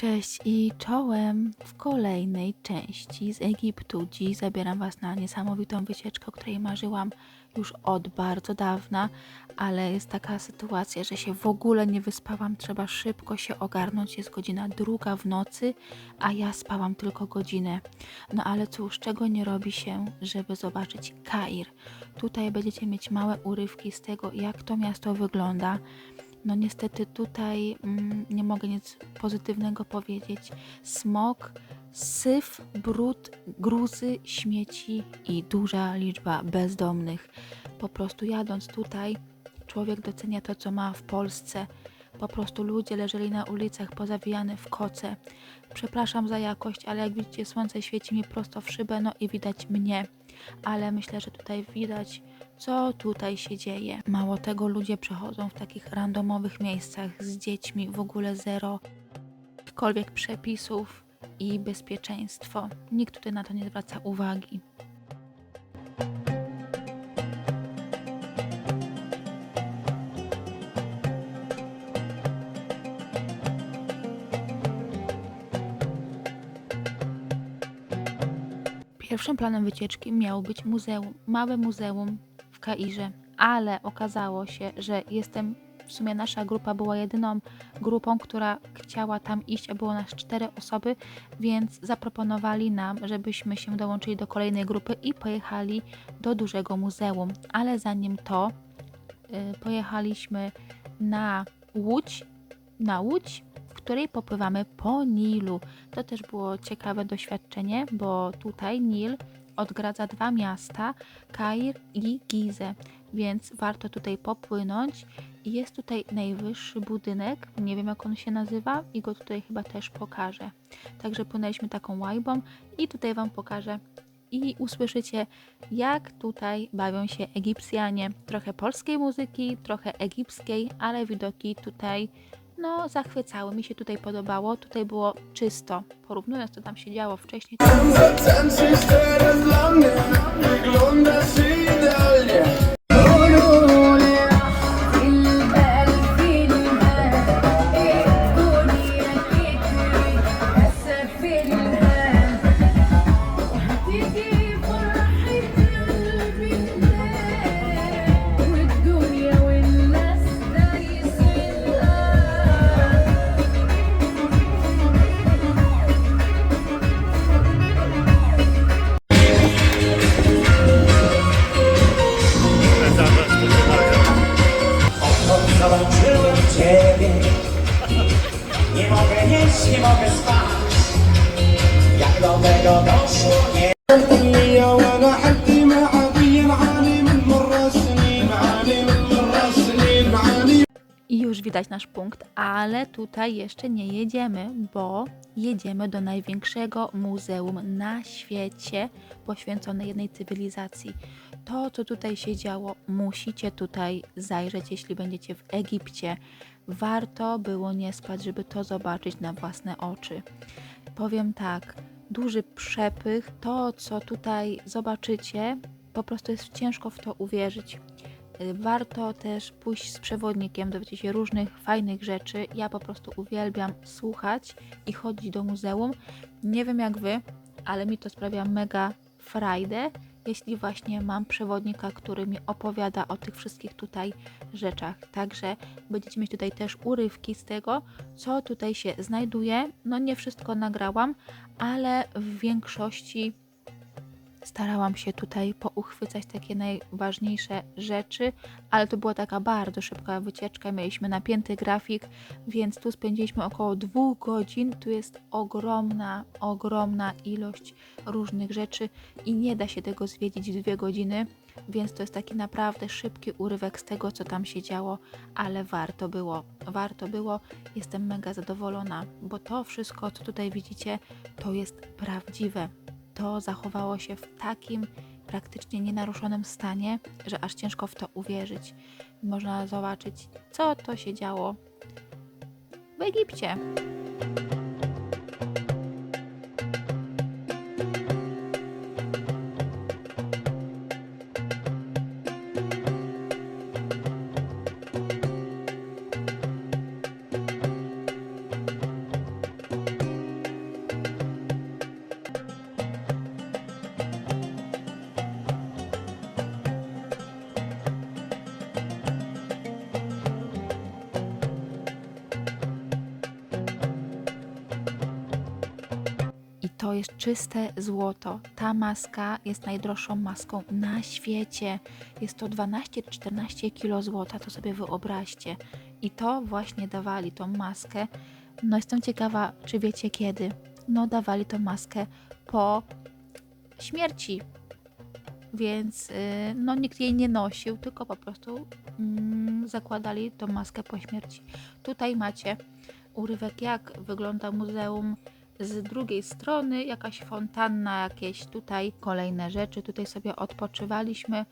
Cześć i czołem w kolejnej części z Egiptu. Dziś zabieram Was na niesamowitą wycieczkę, o której marzyłam już od bardzo dawna, ale jest taka sytuacja, że się w ogóle nie wyspałam. Trzeba szybko się ogarnąć. Jest godzina druga w nocy, a ja spałam tylko godzinę. No ale cóż, czego nie robi się, żeby zobaczyć Kair. Tutaj będziecie mieć małe urywki z tego, jak to miasto wygląda. No niestety tutaj mm, nie mogę nic pozytywnego powiedzieć. Smog, syf, brud, gruzy, śmieci i duża liczba bezdomnych. Po prostu jadąc tutaj, człowiek docenia to, co ma w Polsce. Po prostu ludzie leżeli na ulicach pozawijane w koce. Przepraszam za jakość, ale jak widzicie, słońce świeci mi prosto w szybę, no i widać mnie. Ale myślę, że tutaj widać co tutaj się dzieje. Mało tego, ludzie przechodzą w takich randomowych miejscach z dziećmi, w ogóle zero jakichkolwiek przepisów i bezpieczeństwo. Nikt tutaj na to nie zwraca uwagi. Pierwszym planem wycieczki miało być muzeum, małe muzeum w Kairze, ale okazało się, że jestem, w sumie nasza grupa była jedyną grupą, która chciała tam iść, a było nas cztery osoby, więc zaproponowali nam, żebyśmy się dołączyli do kolejnej grupy i pojechali do dużego muzeum. Ale zanim to, yy, pojechaliśmy na Łódź, na Łódź, w której popływamy po Nilu. To też było ciekawe doświadczenie, bo tutaj Nil odgradza dwa miasta, Kair i Gizę, więc warto tutaj popłynąć. Jest tutaj najwyższy budynek, nie wiem jak on się nazywa i go tutaj chyba też pokażę. Także płynęliśmy taką łajbą i tutaj Wam pokażę i usłyszycie jak tutaj bawią się Egipcjanie. Trochę polskiej muzyki, trochę egipskiej, ale widoki tutaj no zachwycały, mi się tutaj podobało. Tutaj było czysto, porównując co tam się działo wcześniej. Tańczysz teraz dla mnie, idealnie I już widać nasz punkt, ale tutaj jeszcze nie jedziemy, bo jedziemy do największego muzeum na świecie poświęcone jednej cywilizacji. To, co tutaj się działo, musicie tutaj zajrzeć, jeśli będziecie w Egipcie. Warto było nie spać, żeby to zobaczyć na własne oczy. Powiem tak, duży przepych, to co tutaj zobaczycie, po prostu jest ciężko w to uwierzyć. Y, Warto też pójść z przewodnikiem, dowiecie się różnych fajnych rzeczy. Ja po prostu uwielbiam słuchać i chodzić do muzeum. Nie wiem jak wy, ale mi to sprawia mega frajdę, jeśli właśnie mam przewodnika, który mi opowiada o tych wszystkich tutaj rzeczach. Także będziecie mieć tutaj też urywki z tego, co tutaj się znajduje. No nie wszystko nagrałam, ale w większości starałam się tutaj pouchwycać takie najważniejsze rzeczy, ale to była taka bardzo szybka wycieczka. Mieliśmy napięty grafik, więc tu spędziliśmy około dwóch godzin. Tu jest ogromna, ogromna ilość różnych rzeczy i nie da się tego zwiedzić w dwie godziny, więc to jest taki naprawdę szybki urywek z tego, co tam się działo, ale warto było. Warto było. Jestem mega zadowolona, bo to wszystko, co tutaj widzicie, to jest prawdziwe to zachowało się w takim praktycznie nienaruszonym stanie, że aż ciężko w to uwierzyć. Można zobaczyć, co to się działo w Egipcie. To jest czyste złoto. Ta maska jest najdroższą maską na świecie. Jest to 12-14 kg złota, to sobie wyobraźcie. I to właśnie dawali tą maskę. No jestem ciekawa, czy wiecie kiedy. No dawali tą maskę po śmierci. Więc y, no nikt jej nie nosił, tylko po prostu mm, zakładali tą maskę po śmierci. Tutaj macie urywek, jak wygląda muzeum z drugiej strony, jakaś fontanna, jakieś tutaj kolejne rzeczy. Tutaj sobie odpoczywaliśmy,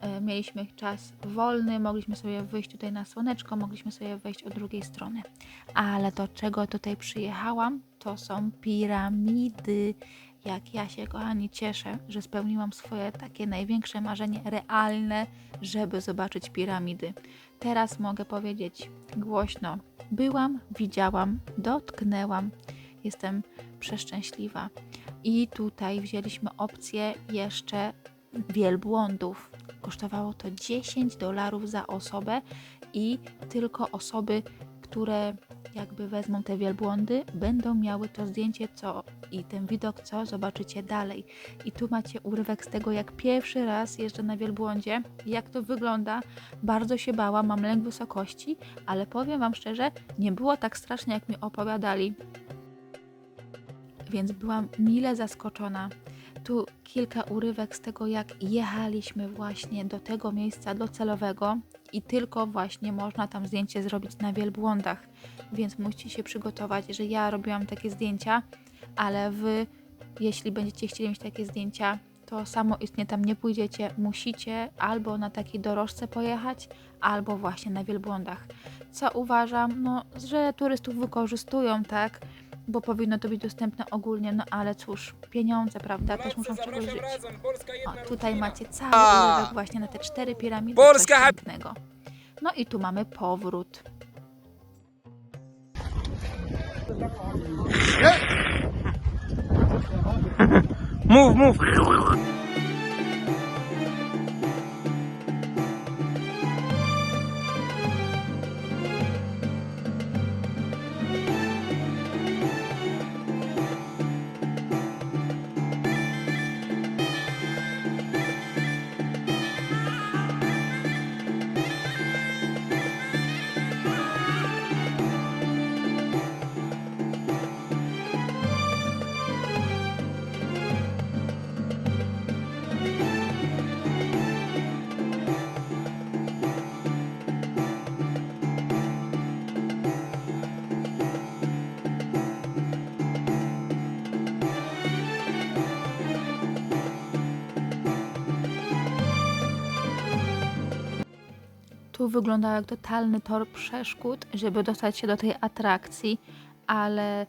e, mieliśmy czas wolny, mogliśmy sobie wyjść tutaj na słoneczko, mogliśmy sobie wejść od drugiej strony. Ale do czego tutaj przyjechałam, to są piramidy. Jak ja się, kochani, cieszę, że spełniłam swoje takie największe marzenie realne, żeby zobaczyć piramidy. Teraz mogę powiedzieć głośno: byłam, widziałam, dotknęłam. Jestem przeszczęśliwa. I tutaj wzięliśmy opcję jeszcze wielbłądów. Kosztowało to 10 dolarów za osobę i tylko osoby, które jakby wezmą te wielbłądy, będą miały to zdjęcie, co i ten widok, co zobaczycie dalej. I tu macie urywek z tego, jak pierwszy raz jeżdżę na wielbłądzie, jak to wygląda. Bardzo się bałam, mam lęk wysokości, ale powiem Wam szczerze, nie było tak strasznie, jak mi opowiadali. Więc byłam mile zaskoczona. Tu kilka urywek z tego, jak jechaliśmy właśnie do tego miejsca docelowego i tylko właśnie można tam zdjęcie zrobić na wielbłądach. Więc musicie się przygotować, że ja robiłam takie zdjęcia, ale wy, jeśli będziecie chcieli mieć takie zdjęcia, to samoistnie tam nie pójdziecie. Musicie albo na takiej dorożce pojechać, albo właśnie na wielbłądach. Co uważam, no, że turystów wykorzystują, tak? Bo powinno to być dostępne ogólnie, no ale cóż, pieniądze, prawda, też muszą z czegoś żyć. O, tutaj macie cały urywek właśnie na te cztery piramidy. Polska coś pięknego. No i tu mamy powrót. Mów, mów. Tu wyglądał jak totalny tor przeszkód, żeby dostać się do tej atrakcji, ale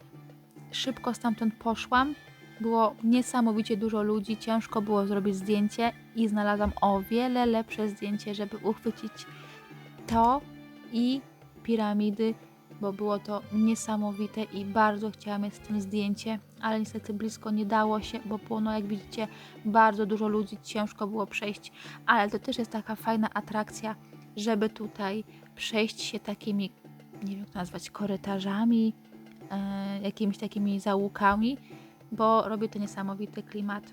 szybko stamtąd poszłam. Było niesamowicie dużo ludzi, ciężko było zrobić zdjęcie i znalazłam o wiele lepsze zdjęcie, żeby uchwycić to i piramidy, bo było to niesamowite i bardzo chciałam mieć z tym zdjęcie, ale niestety blisko nie dało się, bo było, no jak widzicie, bardzo dużo ludzi, ciężko było przejść, ale to też jest taka fajna atrakcja, żeby tutaj przejść się takimi, nie wiem jak nazwać, korytarzami, e, jakimiś takimi zaułkami, bo robi to niesamowity klimat.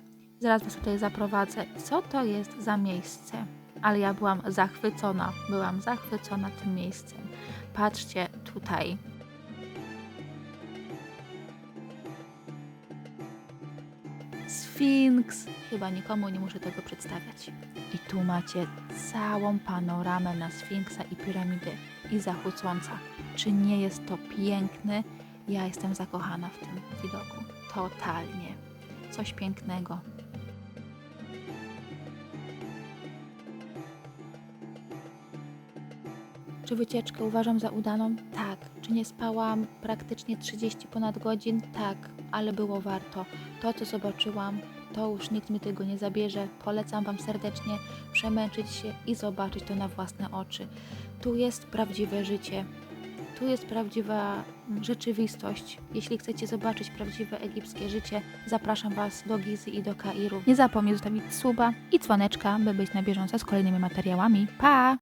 Zaraz Was tutaj zaprowadzę. Co to jest za miejsce? Ale ja byłam zachwycona, byłam zachwycona tym miejscem. Patrzcie tutaj. Sfinks. Chyba nikomu nie muszę tego przedstawiać. I tu macie całą panoramę na Sfinksa i piramidy. I zachwycąca. Czy nie jest to piękne? Ja jestem zakochana w tym widoku. Totalnie. Coś pięknego. Czy wycieczkę uważam za udaną? Tak. Czy nie spałam praktycznie 30 ponad godzin? Tak, ale było warto. To, co zobaczyłam, to już nikt mi tego nie zabierze. Polecam Wam serdecznie przemęczyć się i zobaczyć to na własne oczy. Tu jest prawdziwe życie. Tu jest prawdziwa mm, rzeczywistość. Jeśli chcecie zobaczyć prawdziwe egipskie życie, zapraszam Was do Gizy i do Kairu. Nie zapomnij zostawić suba i dzwoneczka, by być na bieżąco z kolejnymi materiałami. Pa!